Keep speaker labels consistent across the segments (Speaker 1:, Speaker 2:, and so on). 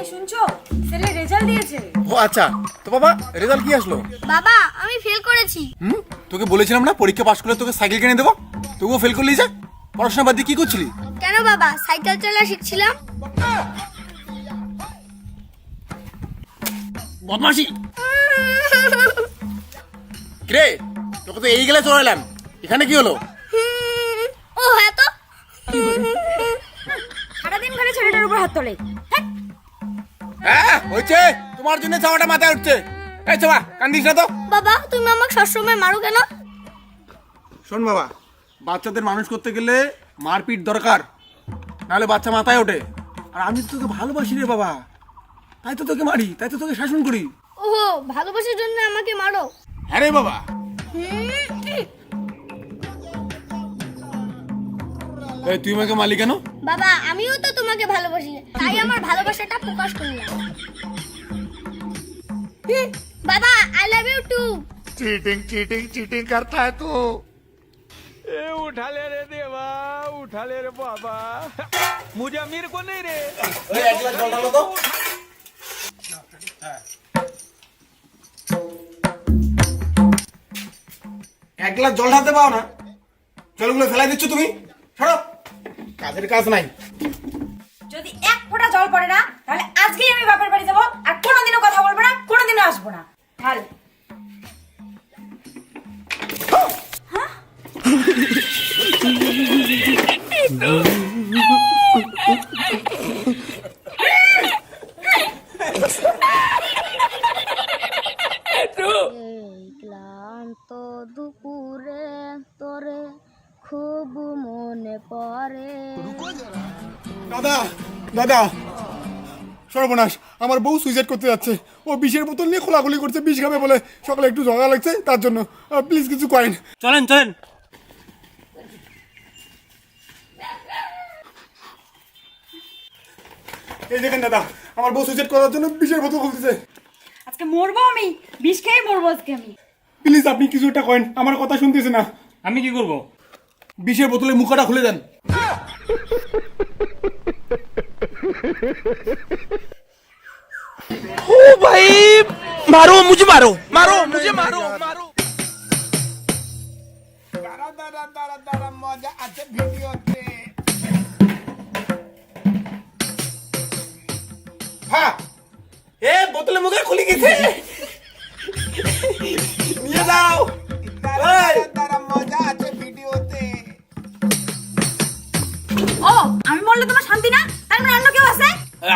Speaker 1: এই শুনছো? ছেলে রেজাল্ট দিয়েছে।
Speaker 2: ও আচ্ছা। তো বাবা রেজাল্ট কি আসলো?
Speaker 3: বাবা আমি ফেল করেছি।
Speaker 2: হুম? তোকে বলেছিলাম না পরীক্ষা পাশ করলে তোকে সাইকেল কিনে দেবো? তবুও ফেল করলি যা? পড়াশোনা বাদ দিয়ে কি করছিলি?
Speaker 3: কেন বাবা? সাইকেল চালা শিখছিলাম।
Speaker 2: বদমাসি রে তোকে তো এই গেলে চলে এখানে কি হলো?
Speaker 3: ও হ্যাঁ তো।
Speaker 1: সারাদিন খালি ছেলেটার উপর হাত তোলে। হ্যাঁ
Speaker 2: হ্যাঁ হয়েছে। তোমার জন্য চাওয়াটা মাথায় উঠছে। এই চাওয়া কান্দিস না তো।
Speaker 3: বাবা তুমি আমাকে সবসময় মারো কেন?
Speaker 2: শোন বাবা বাচ্চাদের মানুষ করতে গেলে মারপিট দরকার। নাহলে বাচ্চা মাথায় ওঠে। আর আমি তো তোকে ভালোবাসি রে বাবা। তাই তো তোকে মারি তাই তো তোকে শাসন করি।
Speaker 3: ওহো ভালোবাসার জন্য আমাকে মারো।
Speaker 2: হ্যাঁ রে বাবা। তুই আমাকে মালি কেন
Speaker 3: বাবা আমিও তো তোমাকে ভালোবাসি তাই আমার ভালোবাসাটা প্রকাশ করলাম হুম, বাবা I love you too
Speaker 4: cheating cheating cheating करता है तू
Speaker 5: ए उठा ले रे देवा उठा ले रे बाबा मुझे अमीर को नहीं रे
Speaker 2: এক গ্লাস জল ঢালতে পাও না জলগুলো ফেলাই দিচ্ছ তুমি সরো কাজের কাজ নাই।
Speaker 1: যদি এক ফোঁটা জল পড়ে না তাহলে আজকেই আমি বাপের বাড়ি যাব আর কোনোদিনও কথা বলব না কোনোদিনও আসব না। ভালো
Speaker 3: ক্লান্ত
Speaker 2: দাদা দাদা। সর্বনাশ আমার বউ সুইসাইড করতে যাচ্ছে। ও বিষের বোতল নিয়ে খোলাখুলি করছে বিষ খাবে বলে। সকালে একটু ঝগড়া লাগছে তার জন্য প্লিজ কিছু কয়েন
Speaker 6: চলেন চলেন।
Speaker 2: এই দেখেন দাদা আমার বউ সুইসাইড করার জন্য বিষের বোতল খুলতেছে।
Speaker 1: আজকে মরবো আমি বিষ খেয়ে মরবো আজকে আমি।
Speaker 2: প্লিজ আপনি কিছু একটা কয়েন আমার কথা শুনতেছে না।
Speaker 6: আমি কি করব?
Speaker 2: বিষের বোতলে মুখটা খুলে দেন।
Speaker 5: ओ भाई मारो मुझे मारो मारो मुझे मारो मारो
Speaker 2: হ্যাঁ এ বোতলের মুখে খুলে গেছে নিয়ে যাও
Speaker 1: মরলে তোমার শান্তি না? তার মানে অন্য কেউ আছে?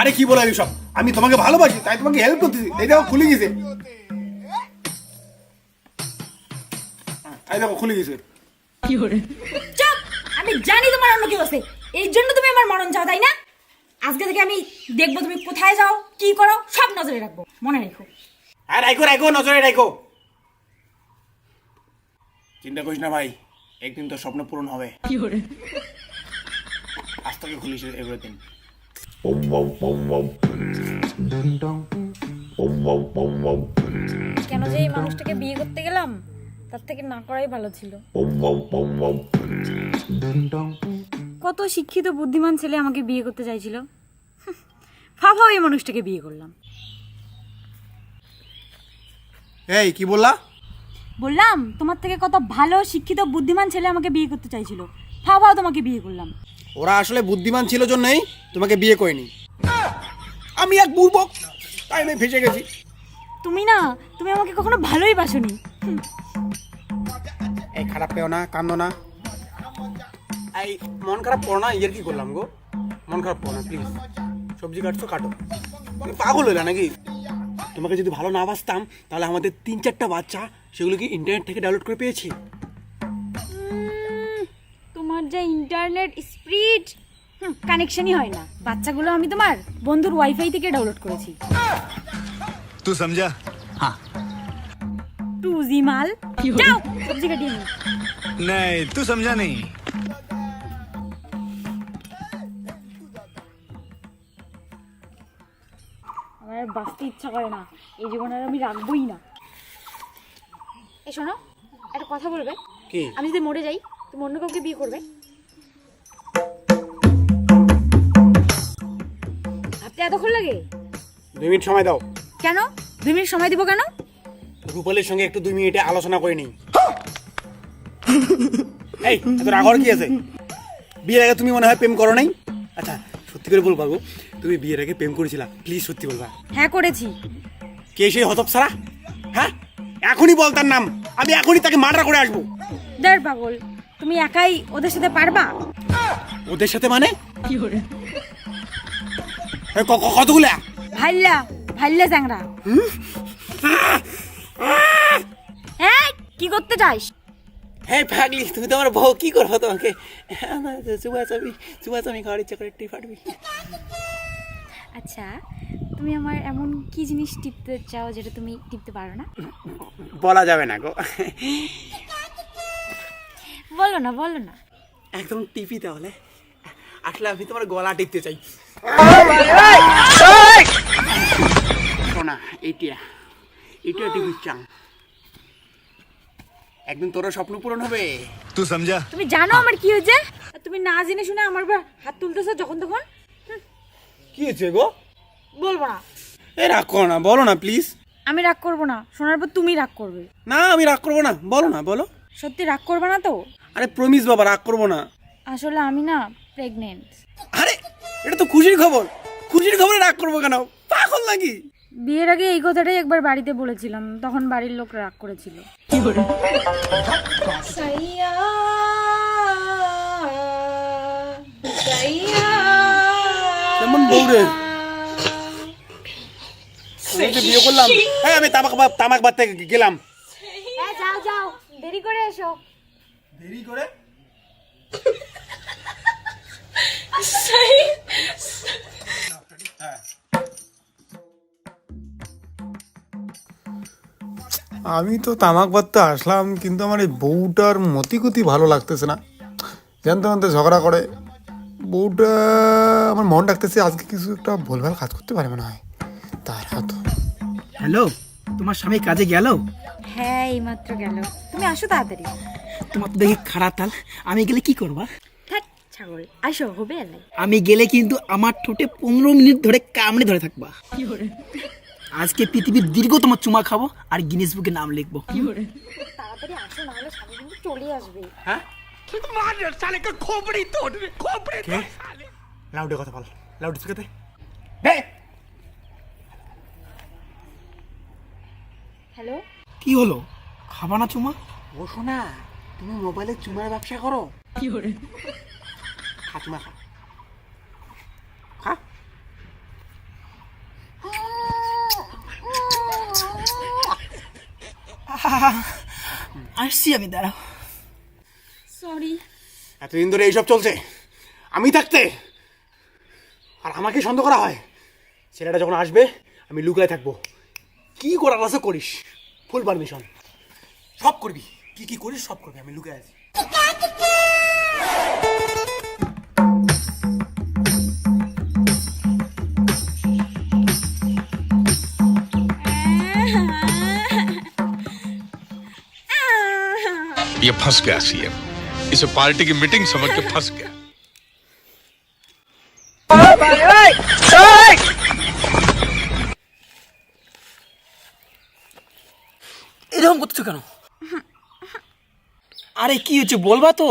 Speaker 2: আরে কি বলে সব আমি তোমাকে ভালোবাসি তাই তোমাকে হেল্প করতেছি এই দেখো খুলে গেছে। এই দেখো খুলে গেছে।
Speaker 1: চুপ! আমি জানি তোমার অন্য কেউ আছে। এই জন্য তুমি আমার মরণ চাও তাই না? আজকে থেকে আমি দেখব তুমি কোথায় যাও কি করো সব নজরে রাখব। মনে রেখো।
Speaker 2: আর রাখো রাখো নজরে রাখো চিন্তা করিস না ভাই একদিন তো স্বপ্ন পূরণ হবে। আজ তোকে খুলিস এভরিথিং
Speaker 1: কেন যে এই মানুষটাকে বিয়ে করতে গেলাম? তার থেকে না করাই ভালো ছিল। কত শিক্ষিত বুদ্ধিমান ছেলে আমাকে বিয়ে করতে চাইছিল। ভাবাও এই মানুষটাকে বিয়ে করলাম।
Speaker 2: এই কি বললা?
Speaker 1: বললাম তোমার থেকে কত ভালো শিক্ষিত বুদ্ধিমান ছেলে আমাকে বিয়ে করতে চাইছিল। ভাবাও তোমাকে বিয়ে করলাম।
Speaker 2: ওরা আসলে বুদ্ধিমান ছিল জন্যই তোমাকে বিয়ে করেনি। আমি এক বুড়বক তাই আমি ফেসে গেছি।
Speaker 1: তুমি না তুমি আমাকে কখনো ভালোই বাসনি।
Speaker 2: এই খারাপ পেও না কান্দো না। এই মন খারাপ করো না ইয়ের কি করলাম গো? মন খারাপ করো না প্লিজ সবজি কাটছো কাটো। তুমি পাগল হইলা নাকি? তোমাকে যদি ভালো না বাসতাম তাহলে আমাদের তিন চারটা বাচ্চা সেগুলো কি ইন্টারনেট থেকে ডাউনলোড করে পেয়েছি?
Speaker 1: যা ইন্টারনেট স্পিড কানেকশনই হয় না। বাচ্চাগুলো আমি তোমার বন্ধুর ওয়াইফাই থেকে ডাউনলোড করেছি।
Speaker 4: তুই সমঝা হ্যাঁ
Speaker 1: টু জি মাল। যাও সবজি কাটিয়ে
Speaker 4: নাই তুই সমঝা নেই
Speaker 1: আমার বাঁচতে ইচ্ছা করে না। এই জীবন আর আমি রাখবই না। এ শোনো একটা কথা বলবে?
Speaker 2: কি?
Speaker 1: আমি যদি মরে যাই তুমি অন্য কাউকে বিয়ে করবে? ভাবতে এতক্ষণ লাগে?
Speaker 2: দুই মিনিট সময় দাও।
Speaker 1: কেন? দুই মিনিট সময় দিব কেন?
Speaker 2: রূপালের সঙ্গে একটু দুই মিনিটে আলোচনা করে নিই। এই এত রাগ হওয়ার কি আছে? বিয়ের আগে তুমি মনে হয় প্রেম করো নাই? আচ্ছা সত্যি করে বলবা গো তুমি বিয়ের আগে প্রেম করেছিলা প্লিজ সত্যি বলবা।
Speaker 1: হ্যাঁ করেছি।
Speaker 2: কে সেই হতপ সারা? হ্যাঁ? এখনই বল তার নাম। আমি এখনই তাকে মার্ডার করে আসব।
Speaker 1: দেড় পাগল। তুমি একাই ওদের সাথে পারবা?
Speaker 2: ওদের সাথে মানে? ক- ক- কতগুলা?
Speaker 1: ভাইল্লা ভাইল্লা চ্যাংরা। হ্যাঁ কি করতে চাস?
Speaker 2: হ্যাঁ পাগলি তুমি তো আমার বউ কি করব তোমাকে? চুবা চাবি খাওয়ার ইচ্ছা করে একটু ফাটবি।
Speaker 1: আচ্ছা তুমি আমার এমন কি জিনিস টিপতে চাও যেটা তুমি টিপতে পারো না?
Speaker 2: বলা যাবে না গো।
Speaker 1: বলো না বলো না।
Speaker 2: একদম টিপি তাহলে। আসলে আমি তোমার গলা টিপতে চাই। শোনা এটিয়া এটিয়া টিপি চাং একদিন তোর স্বপ্ন পূরণ হবে।
Speaker 4: তুই সমঝা।
Speaker 1: তুমি জানো আমার কি হয়েছে? তুমি না জেনে শুনে আমার হাত তুলতেছো যখন তখন?
Speaker 2: কি হয়েছে গো?
Speaker 1: বলব না।
Speaker 2: এ রাগ করো না বলো না প্লিজ
Speaker 1: আমি রাগ করব না শোনার পর তুমি রাগ করবে।
Speaker 2: না আমি রাগ করব না বলো না বলো।
Speaker 1: সত্যি রাগ করবে না তো?
Speaker 2: আরে প্রমিস বাবা রাগ করব না।
Speaker 1: আসলে আমি না প্রেগনেন্ট
Speaker 2: আরে এটা তো খুশির খবর। খুশির খবরে রাগ করব কেন? পাগল নাকি?
Speaker 1: বিয়ের আগে এই কথাটাই একবার বাড়িতে বলেছিলাম তখন বাড়ির লোক রাগ করেছিল।
Speaker 2: কেমন বউ রে? আমি যে বিয়ে করলাম। হ্যাঁ আমি তামাক বা- তামাক বাদ গেলাম।
Speaker 1: হ্যাঁ যাও যাও দেরি করে এসো।
Speaker 2: দেরি করে।
Speaker 6: আমি তো তামাক বাদতে আসলাম কিন্তু আমার এই বউটার মতিগতি ভালো লাগতেছে না। জানতে জানতে ঝগড়া করে। বউটা আমার মন ডাকতেছে আজকে কিছু একটা ভুলভাল কাজ করতে পারে মনে হয়। তার হয়তো
Speaker 7: হ্যালো তোমার স্বামী কাজে গেল?
Speaker 1: হ্যাঁ এইমাত্র গেল। তুমি আসো তাড়াতাড়ি।
Speaker 7: তোমার তো দেখি খারাপ তাল। আমি গেলে কি করবা?
Speaker 1: ছাগল আসো হবে
Speaker 7: আমি গেলে কিন্তু আমার ঠোঁটে পনেরো মিনিট ধরে কামড়ে ধরে থাকবা। আজকে পৃথিবীর দীর্ঘতম চুমা খাব আর গিনেস বুকে নাম লিখব।
Speaker 1: তাড়াতাড়ি আসো নাহলে স্বামী কিন্তু চলে আসবে।
Speaker 2: লাউডে কথা বল। Loud
Speaker 1: hello?
Speaker 7: কি হলো? খাবা না চুমা?
Speaker 2: ও শোনা তুমি মোবাইলে চুমার ব্যবসা করো?
Speaker 7: কি করে?
Speaker 2: খা চুমা খা। খা।
Speaker 7: আসছি আমি দাঁড়াও।
Speaker 1: সরি
Speaker 2: এতদিন ধরে এইসব চলছে। আমি থাকতে। আর আমাকে সন্দেহ করা হয়। ছেলেটা যখন আসবে আমি লুকায় থাকব। কি করার আছে করিস? ফুল পারমিশন সব করবি। কি কি করিস সব করবি আমি লুকায় আছি
Speaker 8: ये फंस गया सीएम इसे पार्टी की मीटिंग समझ के फंस गया
Speaker 7: এরকম করছো কেন আরে কি হচ্ছে বলবা তো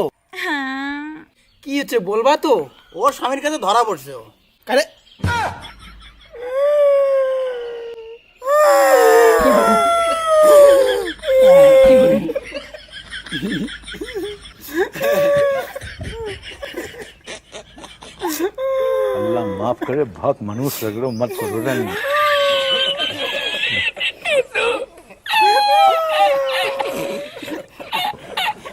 Speaker 7: কি হচ্ছে বলবা তো
Speaker 2: ও স্বামীর কাছে ধরা পড়ছে ও
Speaker 7: আরে
Speaker 9: अल्लाह माफ करे बहुत मनुष्य लग रहे हो मत करो रहने